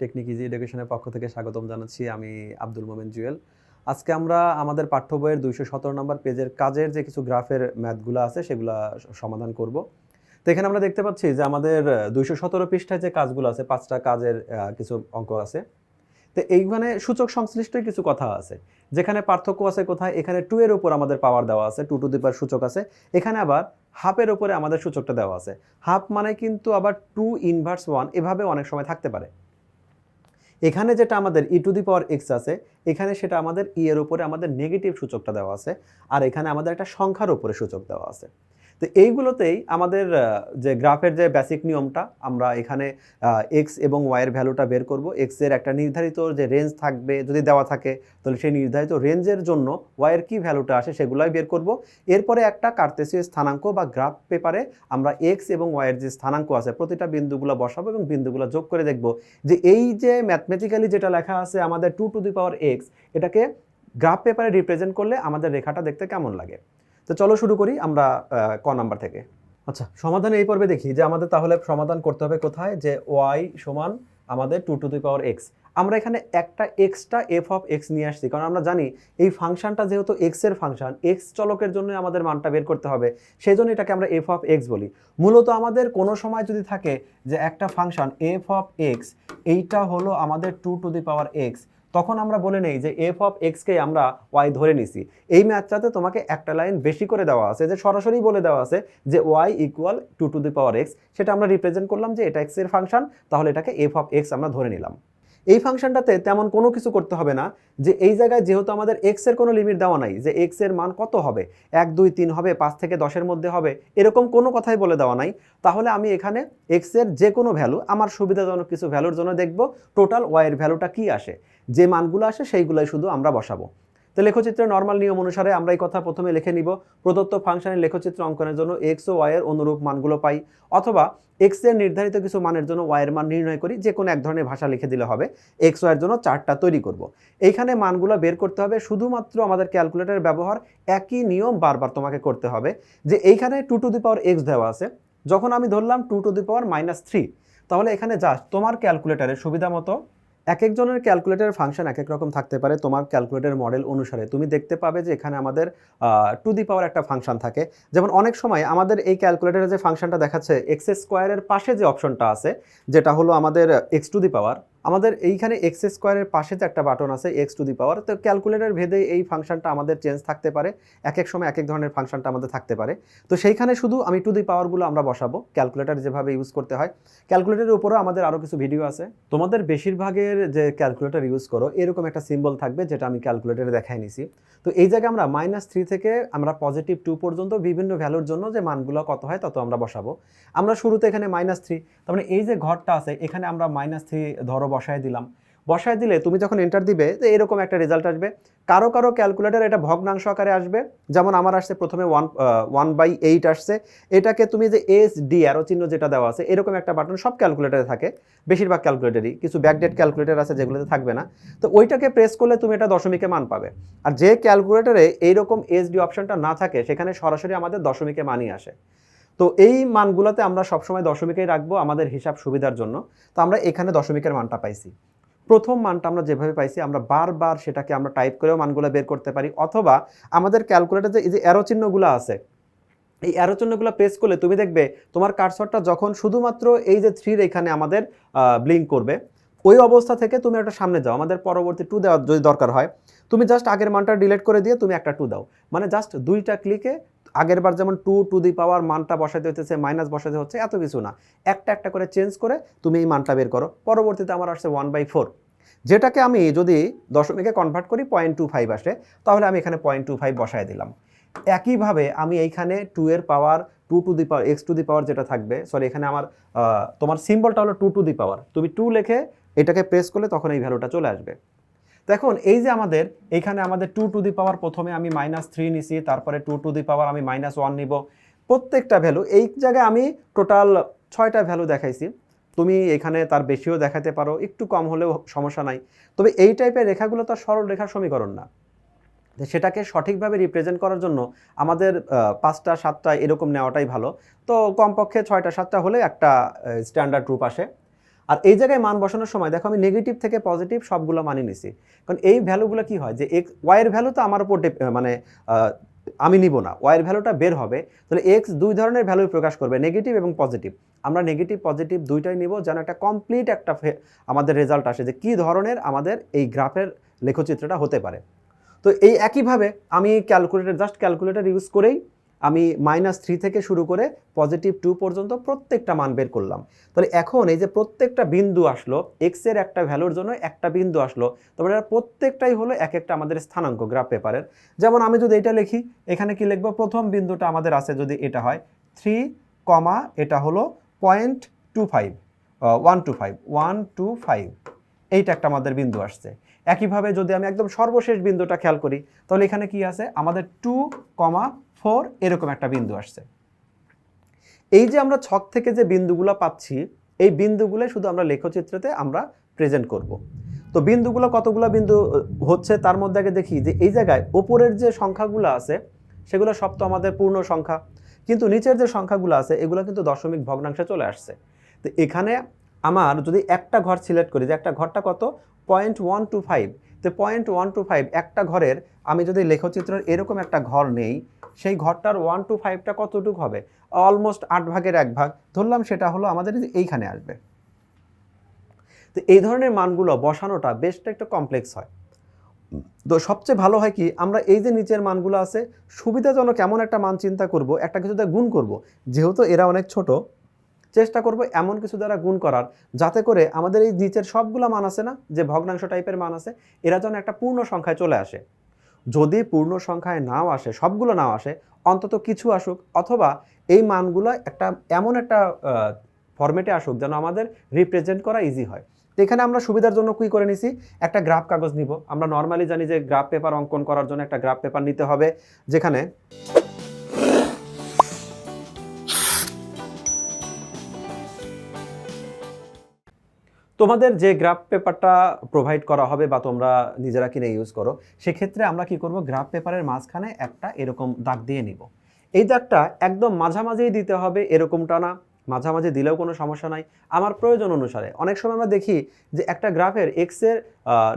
Technique easy এডুকেশনের পক্ষ থেকে স্বাগতম জানাচ্ছি আমি আব্দুল মোমেন জুয়েল। আজকে আমরা আমাদের পাঠ্য বইয়ের দুইশো সতেরো নম্বর পেজের কাজের যে কিছু গ্রাফের ম্যাথগুলো আছে সেগুলা সমাধান করব। তো এখানে আমরা দেখতে পাচ্ছি যে আমাদের দুইশো সতেরো পৃষ্ঠায় যে কাজগুলো আছে, পাঁচটা কাজের কিছু অঙ্ক আছে। তো এইখানে সূচক সংশ্লিষ্ট কিছু কথা আছে। যেখানে পার্থক্য আছে কোথায়? এখানে টু এর উপর আমাদের পাওয়ার দেওয়া আছে টু টু দি পাওয়ার সূচক আছে। এখানে আবার হাফের উপরে আমাদের সূচকটা দেওয়া আছে। হাফ মানে কিন্তু আবার টু ইনভার্স ওয়ান এভাবে অনেক সময় থাকতে পারে। এখানে যেটা আমাদের ই টু দি পাওয়ার এক্স আছে, এখানে সেটা আমাদের ই এর উপরে আমাদের নেগেটিভ সূচকটা দেওয়া আছে, আর এখানে আমাদের একটা সংখ্যার উপরে সূচক দেওয়া আছে। তো এইগুলোতেই আমাদের যে গ্রাফের যে বেসিক নিয়মটা, আমরা এখানে এক্স এবং ওয়াইয়ের ভ্যালুটা বের করব। এক্সের একটা নির্ধারিত যে রেঞ্জ থাকবে, যদি দেওয়া থাকে, তাহলে সেই নির্ধারিত রেঞ্জের জন্য ওয়াইয়ের কি ভ্যালুটা আসে সেগুলোই বের করব। এরপরে একটা কার্তেসীয় স্থানাঙ্ক বা গ্রাফ পেপারে আমরা এক্স এবং ওয়াইয়ের যে স্থানাঙ্ক আছে, প্রতিটা বিন্দুগুলো বসাবো এবং বিন্দুগুলো যোগ করে দেখব যে এই যে ম্যাথমেটিক্যালি যেটা লেখা আছে আমাদের two to the power x এটাকে গ্রাফ পেপারে রিপ্রেজেন্ট করলে আমাদের রেখাটা দেখতে কেমন লাগে? তো চলো শুরু করি আমরা ক নাম্বার থেকে। আচ্ছা সমাধান এই পর্বে দেখি যে আমাদের তাহলে সমাধান করতে হবে কোথায়? যে ওয়াই সমান আমাদের two to the power x আমরা এখানে একটা এক্সট্রা এফ অফ এক্স নিয়ে আসছি, কারণ আমরা জানি এই ফাংশনটা যেহেতু এক্সের ফাংশন এক্স চলকের জন্য আমাদের মানটা বের করতে হবে। সেই জন্য এটাকে আমরা এফ অফ এক্স বলি। মূলত আমাদের কোনো সময় যদি থাকে যে একটা ফাংশন এফ অফ এক্স এইটা হলো আমাদের two to the power x তখন আমরা বলে নেই যে এফ অফ এক্সকে আমরা ওয়াই ধরে নিছি। এই ম্যাথটাতে তোমাকে একটা লাইন বেশি করে দেওয়া আছে, যে সরাসরি বলে দেওয়া আছে যে Y equal to two the power X সেটা আমরা রিপ্রেজেন্ট করলাম যে এটা এক্সের ফাংশন তাহলে এটাকে এফ অফ এক্স আমরা ধরে নিলাম। এই ফাংশনটাতে তেমন কোনো কিছু করতে হবে না যে এই জায়গায় যেহেতু আমাদের এক্সের কোনো লিমিট দেওয়া নাই, যে এক্সের মান কত হবে? এক, দুই, তিন হবে, পাঁচ থেকে দশের মধ্যে হবে, এরকম কোনো কথাই বলে দেওয়া নাই। তাহলে আমি এখানে এক্সের যে কোনো ভ্যালু আমার সুবিধাজনক কিছু ভ্যালুর জন্য দেখব টোটাল ওয়াইয়ের ভ্যালুটা কি আসে। যে মানগুলো আসে সেইগুলোই শুধু আমরা বসাবো। তো লেখচিত্রের নর্মাল নিয়ম অনুসারে আমরা এই কথা প্রথমে লিখে নিব। প্রদত্ত ফাংশনের লেখচিত্র অঙ্কনের জন্য এক্স ও ওয়াই এর অনুরূপ মানগুলো পাই, অথবা এক্সের নির্ধারিত কিছু মানের জন্য ওয়াই এর মান নির্ণয় করি, যে কোনো এক ধরনের ভাষা লিখে দিলে হবে। এক্স ওয়াই এর জন্য চার্টটা তৈরি করব। এইখানে মানগুলো বের করতে হবে, শুধুমাত্র আমাদের ক্যালকুলেটরের ব্যবহার একই নিয়ম বারবার তোমাকে করতে হবে, যে এইখানে two to the power x দেওয়া আছে। যখন আমি ধরলাম two to the power minus three তাহলে এখানে জাস্ট তোমার ক্যালকুলেটারের সুবিধা মতো এক একজনের ক্যালকুলেটার ফাংশন এক এক রকম থাকতে পারে, তোমার ক্যালকুলেটর মডেল অনুসারে। তুমি দেখতে পাবে যে এখানে আমাদের টু দি পাওয়ার একটা ফাংশন থাকে। যেমন অনেক সময় আমাদের এই ক্যালকুলেটরে যে ফাংশনটা দেখাচ্ছে এক্স স্কোয়ারের পাশে যে অপশনটা আছে, যেটা হলো আমাদের এক্স টু দি পাওয়ার আমাদের এইখানে এক্স স্কোয়ারের পাশে যে একটা বাটন আছে এক্স টু দি পাওয়ার তো ক্যালকুলেটর ভেদে এই ফাংশনটা আমাদের চেঞ্জ থাকতে পারে। এক এক সময় এক এক ধরনের ফাংশনটা আমাদের থাকতে পারে। তো সেইখানে শুধু আমি টু দি পাওয়ারগুলো আমরা বসাবো ক্যালকুলেটর যেভাবে ইউজ করতে হয়। ক্যালকুলেটরের উপরেও আমাদের আরও কিছু ভিডিও আছে। তোমাদের বেশিরভাগের যে ক্যালকুলেটর ইউজ করো, এরকম একটা সিম্বল থাকবে যেটা আমি ক্যালকুলেটরে দেখাই নিছি। তো এই জায়গায় আমরা মাইনাস থ্রি থেকে আমরা পজিটিভ টু পর্যন্ত বিভিন্ন ভ্যালুর জন্য যে মানগুলো কত হয় তত আমরা বসাবো। আমরা শুরুতে এখানে মাইনাস থ্রি তার মানে এই যে ঘরটা আছে, এখানে আমরা মাইনাস থ্রি ধরো বসায় দিলাম। বসায় দিলে তুমি যখন এন্টার দিবে, তো এরকম একটা রেজাল্ট আসবে। কারও কারও ক্যালকুলেটর এটা ভগ্নাংশ আকারে আসবে। যেমন আমার আসছে প্রথমে ওয়ান ওয়ান বাই এইট আসছে। এটাকে তুমি যে এস ডি অ্যারো চিহ্ন যেটা দেওয়া আছে, এরকম একটা বাটন সব ক্যালকুলেটারে থাকে। বেশিরভাগ ক্যালকুলেটারই কিছু ব্যাকডেট ক্যালকুলেটর আছে যেগুলোতে থাকবে না। তো ওইটাকে প্রেস করলে তুমি এটা দশমিকে মান পাবে। আর যে ক্যালকুলেটরে এইরকম এস ডি অপশনটা না থাকে, সেখানে সরাসরি আমাদের দশমিকে মানই আসে। তো এই মানগুলোতে আমরা সবসময় দশমিকেই রাখব আমাদের হিসাব সুবিধার জন্য। তো আমরা এখানে দশমিকের মানটা পাইছি। প্রথম মানটা আমরা যেভাবে পাইছি, আমরা বারবার সেটাকে আমরা টাইপ করেও মানগুলো বের করতে পারি, অথবা আমাদের ক্যালকুলেটারে এই যে অ্যারো চিহ্নগুলো আছে, এই অ্যারো চিহ্নগুলো প্রেস করলে তুমি দেখবে তোমার কার্সরটা যখন শুধুমাত্র এই যে থ্রির এখানে আমাদের ব্লিঙ্ক করবে, ওই অবস্থা থেকে তুমি একটা সামনে যাও, আমাদের পরবর্তী টু দেওয়ার যদি দরকার হয়, তুমি জাস্ট আগের মানটা ডিলিট করে দিয়ে তুমি একটা টু দাও। মানে জাস্ট দুইটা ক্লিকে আগের বার যেমন টু টু দি পাওয়ার মানটা বসাতে হতেছে মাইনাস বসাতে হচ্ছে, এত কিছু না। একটা একটা করে চেঞ্জ করে তুমি এই মানটা বের করো। পরবর্তীতে আমার আসছে ওয়ান বাই ফোর যেটাকে আমি যদি দশমিকে কনভার্ট করি পয়েন্ট টু ফাইভ আসে, তাহলে আমি এখানে পয়েন্ট টু ফাইভ বসায় দিলাম। একইভাবে আমি এইখানে টু এর power two to the power x to the power যেটা থাকবে সরি এখানে আমার তোমার সিম্বলটা হলো টু টু দি পাওয়ার তুমি টু লেখে এটাকে প্রেস করলে তখন এই ভ্যালুটা চলে আসবে। দেখুন, এই যে আমাদের, এইখানে আমাদের টু টু দি পাওয়ার প্রথমে আমি মাইনাস থ্রি নিছি, তারপরে টু টু দি পাওয়ার আমি মাইনাস ওয়ান নিব। প্রত্যেকটা ভ্যালু এই জায়গায় আমি টোটাল ছয়টা ভ্যালু দেখাইছি। তুমি এখানে তার বেশিও দেখাতে পারো, একটু কম হলেও সমস্যা নাই। তবে এই টাইপের রেখাগুলো তো সরল রেখার সমীকরণ না। সেটাকে সঠিকভাবে রিপ্রেজেন্ট করার জন্য আমাদের পাঁচটা, সাতটা এরকম নেওয়াটাই ভালো। তো কমপক্ষে ছয়টা, সাতটা হলে একটা স্ট্যান্ডার্ড রূপ আসে। আর এই জায়গায় মান বসানোর সময় দেখো আমি নেগেটিভ থেকে পজিটিভ সবগুলো মানি নিছি। কারণ এই ভ্যালুগুলো কি হয়? যে এক্স ওয়াইয়ের ভ্যালু তো আমার উপর মানে আমি নিব না। ওয়াইয়ের ভ্যালুটা বের হবে। তাহলে এক্স দুই ধরনের ভ্যালু প্রকাশ করবে নেগেটিভ এবং পজিটিভ আমরা নেগেটিভ পজিটিভ দুইটাই নিব যেন একটা কমপ্লিট একটা আমাদের রেজাল্ট আসে যে কী ধরনের আমাদের এই গ্রাফের লেখচিত্রটা হতে পারে। তো এই একইভাবে আমি ক্যালকুলেটর জাস্ট ক্যালকুলেটর ইউজ করেই আমি মাইনাস থ্রি থেকে শুরু করে পজিটিভ টু পর্যন্ত প্রত্যেকটা মান বের করলাম। তাহলে এখন এই যে প্রত্যেকটা বিন্দু আসলো এক্সের একটা ভ্যালুর জন্য একটা বিন্দু আসলো তবে এটা প্রত্যেকটাই হলো এক একটা আমাদের স্থানাঙ্ক গ্রাফ পেপারের যেমন আমি যদি এটা লিখি, এখানে কি লিখব? প্রথম বিন্দুটা আমাদের আছে যদি এটা হয় থ্রি কমা এটা হলো point two five one two five one two five এইটা একটা আমাদের বিন্দু আসছে। একইভাবে যদি আমি একদম সর্বশেষ বিন্দুটা খেয়াল করি, তাহলে এখানে কি আছে? আমাদের টু কমা ফোর এরকম একটা বিন্দু আসছে। এই যে আমরা ছক থেকে যে বিন্দুগুলো পাচ্ছি, এই বিন্দুগুলো শুধু আমরা লেখচিত্রতে আমরা প্রেজেন্ট করব। তো বিন্দুগুলো কতগুলো বিন্দু হচ্ছে তার মধ্যে আগে দেখি যে এই জায়গায় ওপরের যে সংখ্যাগুলো আছে, সেগুলো সব তো আমাদের পূর্ণ সংখ্যা। কিন্তু নিচের যে সংখ্যাগুলো আছে, এগুলো কিন্তু দশমিক ভগ্নাংশে চলে আসছে। তো এখানে আমার যদি একটা ঘর সিলেক্ট করি, যে একটা ঘরটা কত? পয়েন্ট ওয়ান টু ফাইভ তো পয়েন্ট ওয়ান টু ফাইভ একটা ঘরের, আমি যদি লেখচিত্রের এরকম একটা ঘর নেই, সেই ঘরটার ওয়ান টু ফাইভটা কতটুকু হবে? অলমোস্ট আট ভাগের এক ভাগ। ধরলাম সেটা হলো আমাদের এইখানে আসবে। তো এই ধরনের মানগুলো বসানোটা বেশটা একটু কমপ্লেক্স হয়। তো সবচেয়ে ভালো হয় কি, আমরা এই যে নিচের মানগুলো আছে, সুবিধাজনক এমন একটা মান চিন্তা করব, একটা কিছুতে গুণ করব। যেহেতু এরা অনেক ছোট চেষ্টা করব এমন কিছু দ্বারা গুণ করার, যাতে করে আমাদের এই নিচের সবগুলো মান আছে না, যে ভগ্নাংশ টাইপের মান আছে, এরা যেন একটা পূর্ণ সংখ্যায় চলে আসে। যদি পূর্ণ সংখ্যায় নাও আসে, সবগুলো নাও আসে, অন্তত কিছু আসুক, অথবা এই মানগুলো একটা, এমন একটা ফরম্যাটে আসুক যেন আমাদের রিপ্রেজেন্ট করা ইজি হয়। তো এখানে আমরা সুবিধার জন্য কী করে নিছি? একটা গ্রাফ কাগজ নিব। আমরা নর্মালি জানি যে গ্রাফ পেপার অঙ্কন করার জন্য একটা গ্রাফ পেপার নিতে হবে, যেখানে তোমাদের যে গ্রাফ পেপারটা প্রোভাইড করা হবে বা তোমরা নিজেরা কিনে ইউজ করো, সেক্ষেত্রে আমরা কি করব? গ্রাফ পেপারের মাঝখানে একটা এরকম দাগ দিয়ে নিব। এই দাগটা একদম মাঝামাঝিই দিতে হবে, এরকমটা না। মাঝামাঝি দিলেও কোনো সমস্যা নাই। আমার প্রয়োজন অনুসারে, অনেক সময় আমরা দেখি যে একটা গ্রাফের এক্সের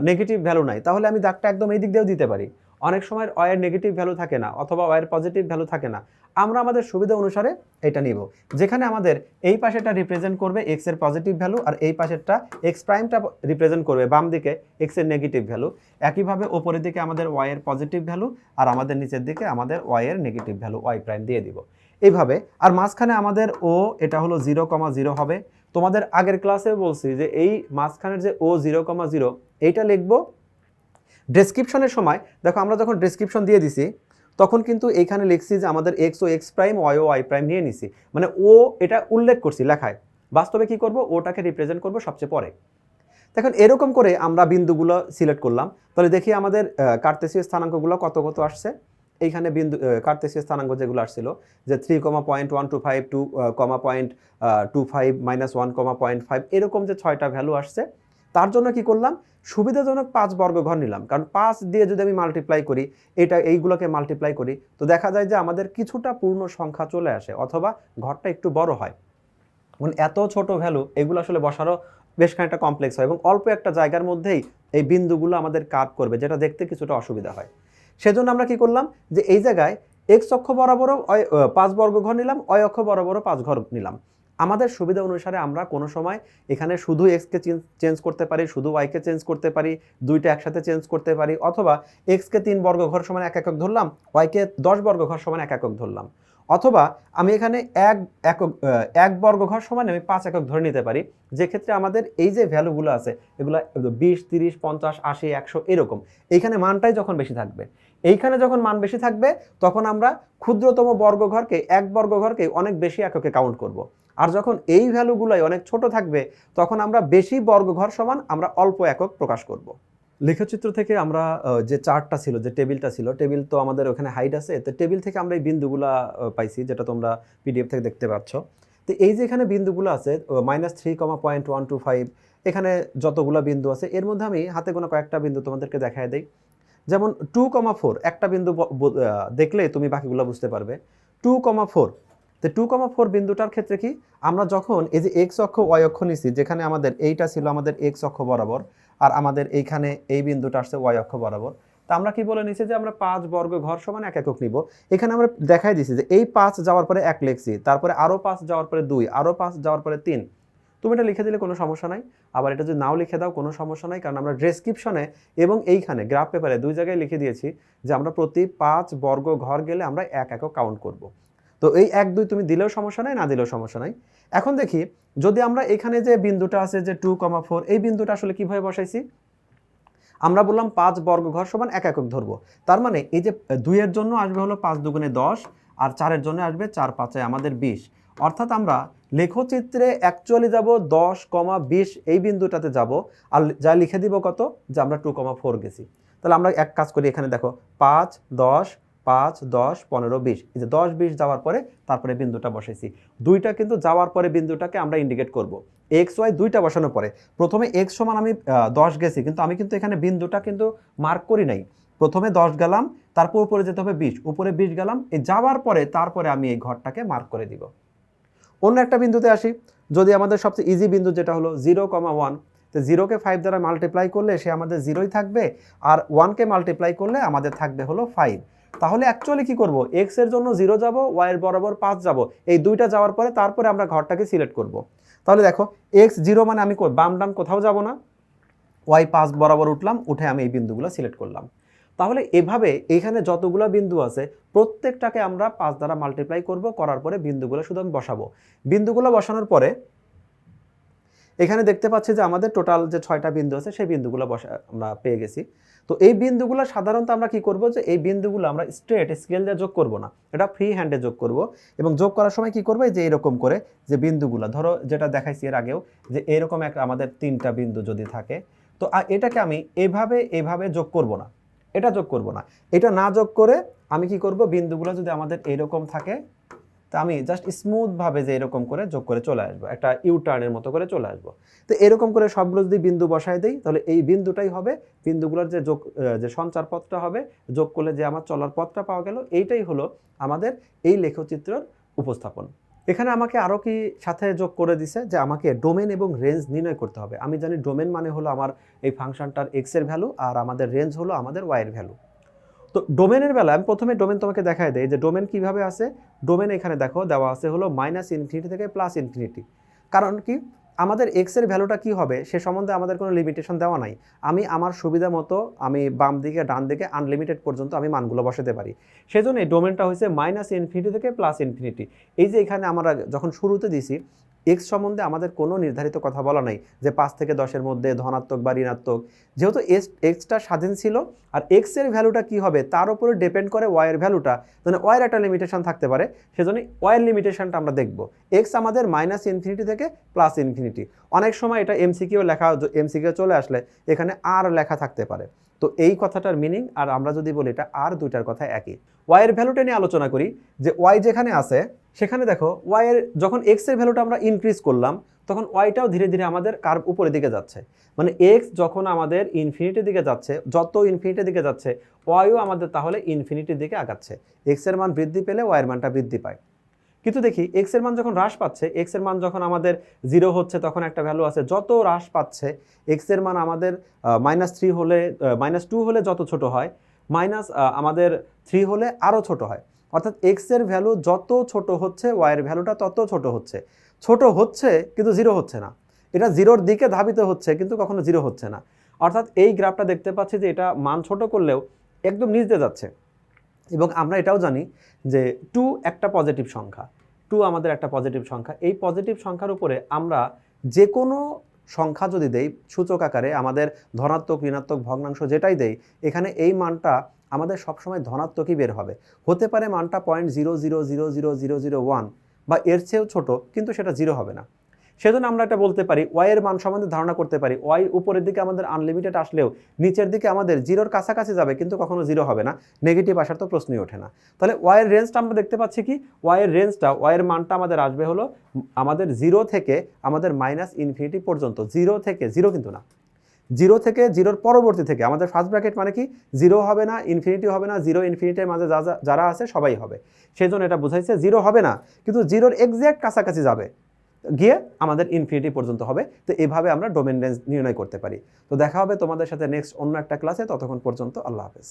নেগেটিভ ভ্যালু নাই, তাহলে আমি দাগটা একদম এই দিক দিয়েও দিতে পারি। অনেক সময় অয়ের নেগেটিভ ভ্যালু থাকে না অথবা অয়ের পজিটিভ ভ্যালু থাকে না। আমরা আমাদের সুবিধা অনুসারে এটা নিব। যেখানে আমাদের এই পাশেটা রিপ্রেজেন্ট করবে এক্সের পজিটিভ ভ্যালু আর এই পাশেরটা এক্স প্রাইমটা রিপ্রেজেন্ট করবে বাম দিকে এক্সের নেগেটিভ ভ্যালু একইভাবে ওপরের দিকে আমাদের ওয়াই এর পজিটিভ ভ্যালু আর আমাদের নিচের দিকে আমাদের ওয়াই এর নেগেটিভ ভ্যালু ওয়াই প্রাইম দিয়ে দিব। এইভাবে আর মাঝখানে আমাদের ও এটা হলো জিরো কমা জিরো হবে। তোমাদের আগের ক্লাসে বলছি যে এই মাঝখানের যে ও জিরো কমা জিরো এইটা লিখব ডেসক্রিপশনের সময়, দেখো আমরা যখন ডেসক্রিপশন দিয়ে দিছি, তখন কিন্তু এইখানে লিখছি যে আমাদের এক্স ও এক্স প্রাইম ওয়াই ও ওয়াই প্রাইম নিয়ে নিছি। মানে ও এটা উল্লেখ করছি লেখায়। বাস্তবে কি করব? ওটাকে রিপ্রেজেন্ট করব সবচেয়ে পরে। দেখুন, এরকম করে আমরা বিন্দুগুলো সিলেক্ট করলাম। তাহলে দেখি আমাদের কার্তেসীয় স্থানাঙ্কগুলো কত কত আসছে। এইখানে বিন্দু কার্তেসীয় স্থানাঙ্ক যেগুলো আসছিল, যে three comma point one two five two comma point two five minus one comma point five এরকম যে ছয়টা ভ্যালু আসছে। তার জন্য কি করলাম? সুবিধাজনক পাঁচ বর্গ ঘর নিলাম। কারণ পাঁচ দিয়ে যদি আমি মাল্টিপ্লাই করি, এটা এইগুলোকে মাল্টিপ্লাই করি, তো দেখা যায় যে আমাদের কিছুটা পূর্ণ সংখ্যা চলে আসে অথবা ঘরটা একটু বড় হয়। মানে এত ছোট ভ্যালু এগুলো আসলে বসারও বেশ খানিকটা কমপ্লেক্স হয় এবং অল্প একটা জায়গার মধ্যেই এই বিন্দুগুলো আমাদের কাট করবে, যেটা দেখতে কিছুটা অসুবিধা হয়। সেজন্য আমরা কি করলাম যে এই জায়গায় এক্স অক্ষ বরাবরও পাঁচ বর্গ ঘর নিলাম অয় অক্ষ বরাবরও পাঁচ ঘর নিলাম। আমাদের সুবিধা অনুসারে আমরা কোনো সময় এখানে শুধু এক্সকে চেঞ্জ করতে পারি, শুধু ওয়াইকে চেঞ্জ করতে পারি, দুইটা একসাথে চেঞ্জ করতে পারি, অথবা এক্সকে তিন বর্গ ঘর সমান এক একক ধরলাম ওয়াইকে দশ বর্গ ঘর সমান এক একক ধরলাম অথবা আমি এখানে এক একক এক বর্গ ঘর সমান আমি পাঁচ একক ধরে নিতে পারি যে ক্ষেত্রে আমাদের এই যে ভ্যালুগুলো আছে, এগুলো বিশ, তিরিশ, পঞ্চাশ, আশি, একশো এরকম এইখানে মানটাই যখন বেশি থাকবে, এইখানে যখন মান বেশি থাকবে, তখন আমরা ক্ষুদ্রতম বর্গঘরকে, এক বর্গঘরকে অনেক বেশি এককে কাউন্ট করব। আর যখন এই ভ্যালুগুলোই অনেক ছোট থাকবে, তখন আমরা বেশি বর্গঘর সমান আমরা অল্প একক প্রকাশ করব। লেখচিত্র থেকে আমরা যে চার্টটা ছিল, যে টেবিলটা ছিল, টেবিল তো আমাদের ওখানে হাইট আছে, তো টেবিল থেকে আমরা এই বিন্দুগুলা পাইছি যেটা তোমরা পিডিএফ থেকে দেখতে পাচ্ছ। তো এই যে এখানে বিন্দুগুলো আছে minus three comma point one two five এখানে যতগুলো বিন্দু আছে, এর মধ্যে আমি হাতে গোনা কয়েকটা বিন্দু তোমাদেরকে দেখায় দেই। যেমন টু কমা ফোর একটা বিন্দু দেখলে তুমি বাকিগুলো বুঝতে পারবে। টু কমা ফোর তো টু কমা ফোর বিন্দুটার ক্ষেত্রে কি? আমরা যখন এই যে এক্স অক্ষ ওয়াই অক্ষ নিছি, যেখানে আমাদের এইটা ছিল আমাদের এক্স অক্ষ বরাবর, আর আমাদের এইখানে এই বিন্দুটা আসছে ওয়াই অক্ষ বরাবর, তা আমরা কি বলে নিছি যে আমরা পাঁচ বর্গ ঘর সমান এক একক নিব। এখানে আমরা দেখাই দিছি যে এই পাঁচ যাওয়ার পরে এক লিখছি, তারপরে আরও পাঁচ যাওয়ার পরে দুই, আরও পাঁচ যাওয়ার পরে তিন। তুমি এটা লিখে দিলে কোনো সমস্যা নাই। আবার এটা যদি নাও লিখে দাও, কোনো সমস্যা নাই, কারণ আমরা ডেসক্রিপশনে এবং এইখানে গ্রাফ পেপারে দুই জায়গায় লিখে দিয়েছি যে আমরা প্রতি পাঁচ বর্গ ঘর গেলে আমরা এক একক কাউন্ট করব। তো এই এক, দুই তুমি দিলেও সমস্যা নাই, না দিলেও সমস্যা নাই। এখন দেখি, যদি আমরা এখানে যে বিন্দুটা আছে যে টু কমা ফোর এই বিন্দুটা আসলে কীভাবে বসাইছি? আমরা বললাম পাঁচ বর্গ ঘর সমান এক একক ধরবো। তার মানে এই যে দুইয়ের জন্য আসবে হলো পাঁচ দুগুণে দশ, আর চারের জন্য আসবে চার পাঁচে আমাদের বিশ। অর্থাৎ আমরা লেখচিত্রে অ্যাকচুয়ালি যাব দশ কমা বিশ এই বিন্দুটাতে যাব, আর যা লিখে দিব কত? যে আমরা টু কমা ফোর গেছি। তাহলে আমরা এক কাজ করি এখানে দেখো, পাঁচ, দশ পাঁচ, দশ, পনেরো, বিশ। এই যে দশ, বিশ যাওয়ার পরে তারপরে বিন্দুটা বসাইছি। দুইটা কিন্তু যাওয়ার পরে বিন্দুটাকে আমরা ইন্ডিকেট করব। এক্স ওয়াই দুইটা বসানোর পরে। প্রথমে এক্স সমান আমি দশ গেছি, কিন্তু আমি কিন্তু এখানে বিন্দুটা কিন্তু মার্ক করি নাই। প্রথমে দশ গেলাম, তারপর উপরে যেতে হবে বিশ। উপরে বিশ গেলাম, এই যাওয়ার পরে তারপরে আমি এই ঘরটাকে মার্ক করে দিব। অন্য একটা বিন্দুতে আসি। যদি আমাদের সবচেয়ে ইজি বিন্দু যেটা হলো জিরো কমা ওয়ান তো জিরোকে ফাইভ দ্বারা মাল্টিপ্লাই করলে সে আমাদের জিরোই থাকবে, আর ওয়ানকে মাল্টিপ্লাই করলে আমাদের থাকবে হলো ফাইভ তাহলে অ্যাকচুয়ালি কি করব? এক্সের জন্য জিরো যাব ওয়াই এর বরাবর পাঁচ যাব। এই দুইটা যাওয়ার পরে তারপরে আমরা ঘরটাকে সিলেক্ট করব। তাহলে দেখো এক্স জিরো মানে আমি বাম ডান কোথাও যাব না। ওয়াই পাঁচ বরাবর উঠলাম, উঠে আমি এই বিন্দুগুলো সিলেক্ট করলাম। তাহলে এভাবে এখানে যতগুলো বিন্দু আছে, প্রত্যেকটাকে আমরা পাঁচ দ্বারা মাল্টিপ্লাই করব, করার পরে বিন্দুগুলো শুধু আমি বসাবো। বিন্দুগুলো বসানোর পরে এখানে দেখতে পাচ্ছি যে আমাদের টোটাল যে ছয়টা বিন্দু আছে, সেই বিন্দুগুলো বসা আমরা পেয়ে গেছি। তো এই বিন্দুগুলো সাধারণত আমরা কি করব? যে এই বিন্দুগুলো আমরা স্ট্রেট স্কেল দিয়ে যোগ করব না। এটা ফ্রি হ্যান্ডে যোগ করব এবং যোগ করার সময় কি করব? যে এরকম করে যে বিন্দুগুলো, ধরো যেটা দেখাইছি এর আগেও যে এরকম একটা আমাদের তিনটা বিন্দু যদি থাকে, তো এটাকে আমি এভাবে এভাবে যোগ করব না। এটা যোগ করব না। এটা না যোগ করে আমি কি করব? বিন্দুগুলো যদি আমাদের এরকম থাকে তা আমি জাস্ট স্মুথভাবে যে এরকম করে যোগ করে চলে আসব, একটা ইউ টার্নের মতো করে চলে আসব। তো এরকম করে সবগুলো যদি বিন্দু বসায় দিই, তাহলে এই বিন্দুটাই হবে, বিন্দুগুলোর যে যোগ যে সঞ্চার পথটা হবে, যোগ করলে যে আমার চলার পথটা পাওয়া গেল, এইটাই হলো আমাদের এই লেখচিত্রের উপস্থাপন। এখানে আমাকে আরও কি সাথে যোগ করে দিছে যে আমাকে ডোমেন এবং রেঞ্জ নির্ণয় করতে হবে। আমি জানি ডোমেন মানে হলো আমার এই ফাংশনটার এক্সের ভ্যালু আর আমাদের রেঞ্জ হলো আমাদের ওয়াই এর ভ্যালু তো ডোমেনের বেলা আমি প্রথমে ডোমেন তোমাকে দেখাই দেয় যে ডোমেন কীভাবে আছে? ডোমেন এখানে দেখো, দেওয়া আছে হলো মাইনাস ইনফিনিটি থেকে প্লাস ইনফিনিটি কারণ কি? আমাদের এক্সের ভ্যালুটা কি হবে? সে সম্বন্ধে আমাদের কোনো লিমিটেশন দেওয়া নাই। আমি আমার সুবিধা মতো আমি বাম দিকে, ডান দিকে আনলিমিটেড পর্যন্ত আমি মানগুলো বসাতে পারি। সেজন্য এই ডোমেনটা হয়েছে মাইনাস ইনফিনিটি থেকে প্লাস ইনফিনিটি এই যে এখানে আমরা যখন শুরুতে দিছি এক্স সম্বন্ধে আমাদের কোনো নির্ধারিত কথা বলা নাই যে পাঁচ থেকে দশের মধ্যে ধনাত্মক বা ঋণাত্মক। যেহেতু এক্স এক্সটা স্বাধীন ছিল, আর এক্সের ভ্যালুটা কি হবে, তার উপরে ডিপেন্ড করে ওয়াই এর ভ্যালুটা মানে ওয়াইয়ের একটা লিমিটেশন থাকতে পারে সেজন্য ওয়াইয়ের লিমিটেশনটা আমরা দেখব। এক্স আমাদের মাইনাস ইনফিনিটি থেকে প্লাস ইনফিনিটি অনেক সময় এটা এমসিকিউ লেখা এমসিকিউ চলে আসলে এখানে আর লেখা থাকতে পারে। তো এই কথাটার মিনিং আর আমরা যদি বলি এটা আর দুইটার কথা একই। ওয়াইয়ের ভ্যালুটা নিয়ে আলোচনা করি, যে ওয়াই যেখানে আছে সেখানে দেখো ওয়াইয়ের যখন এক্সের ভ্যালুটা আমরা ইনক্রিজ করলাম, তখন ওয়াইটাও ধীরে ধীরে আমাদের কার্ভ উপরের দিকে যাচ্ছে। মানে এক্স যখন আমাদের ইনফিনিটির দিকে যাচ্ছে, যত ইনফিনিটির দিকে যাচ্ছে ওয়াইও আমাদের তাহলে ইনফিনিটির দিকে আগাচ্ছে। এক্সের মান বৃদ্ধি পেলে ওয়াইয়ের মানটা বৃদ্ধি পায়। কিন্তু দেখি এক্সের মান যখন হ্রাস পাচ্ছে এক্সের মান যখন আমাদের জিরো হচ্ছে, তখন একটা ভ্যালু আছে, যত হ্রাস পাচ্ছে এক্সের মান আমাদের মাইনাস থ্রি হলে মাইনাস টু হলে যত ছোট হয় মাইনাস আমাদের থ্রি হলে আরও ছোট হয়। অর্থাৎ এক্সের ভ্যালু যত ছোট হচ্ছে ওয়াইয়ের ভ্যালুটা তত ছোট হচ্ছে। ছোট হচ্ছে, কিন্তু জিরো হচ্ছে না। এটা জিরোর দিকে ধাবিত হচ্ছে, কিন্তু কখনো জিরো হচ্ছে না। অর্থাৎ এই গ্রাফটা দেখতে পাচ্ছি যে এটা মান ছোট করলেও একদম নিচ দিয়ে যাচ্ছে। এবং আমরা এটাও জানি যে টু একটা পজিটিভ সংখ্যা। টু আমাদের একটা পজিটিভ সংখ্যা। এই পজিটিভ সংখ্যার উপরে আমরা যে কোনো সংখ্যা যদি দেই, সূচক আকারে আমাদের ধনাত্মক, ঋণাত্মক, ভগ্নাংশ যেটাই দেই, এখানে এই মানটা আমাদের সবসময় ধনাত্মকই বের হবে। হতে পারে মানটা point zero zero zero zero zero zero one বা এর চেয়েও ছোটো, কিন্তু সেটা জিরো হবে না। সেজন্য আমরা এটা বলতে পারি ওয়াইয়ের মান সম্বন্ধে ধারণা করতে পারি। ওয়াই উপরের দিকে আমাদের আনলিমিটেড আসলেও নিচের দিকে আমাদের জিরোর কাছাকাছি যাবে, কিন্তু কখনো জিরো হবে না। নেগেটিভ আসার তো প্রশ্নই ওঠে না। তাহলে ওয়াই এর রেঞ্জটা আমরা দেখতে পাচ্ছি কি? ওয়াই এর রেঞ্জটা ওয়াই এর মানটা আমাদের আসবে হলো আমাদের জিরো থেকে আমাদের মাইনাস ইনফিনিটি পর্যন্ত। জিরো থেকে জিরো কিন্তু না। জিরো থেকে জিরোর পরবর্তী থেকে, আমাদের ফার্স্ট ব্র্যাকেট মানে কি? জিরো হবে না ইনফিনিটি হবে না, জিরো ইনফিনিটির মাঝে যা যারা আছে সবাই হবে। সেই জন্য এটা বোঝাইছে জিরো হবে না, কিন্তু জিরোর এক্স্যাক্ট কাছাকাছি যাবে। গিয়ে আমাদের ইনফিনিটি পর্যন্ত হবে। তো এভাবে আমরা ডোমেন রেঞ্জ নির্ণয় করতে পারি। তো দেখা হবে তোমাদের সাথে নেক্সট অন্য একটা ক্লাসে ততক্ষণ পর্যন্ত আল্লাহ হাফেজ।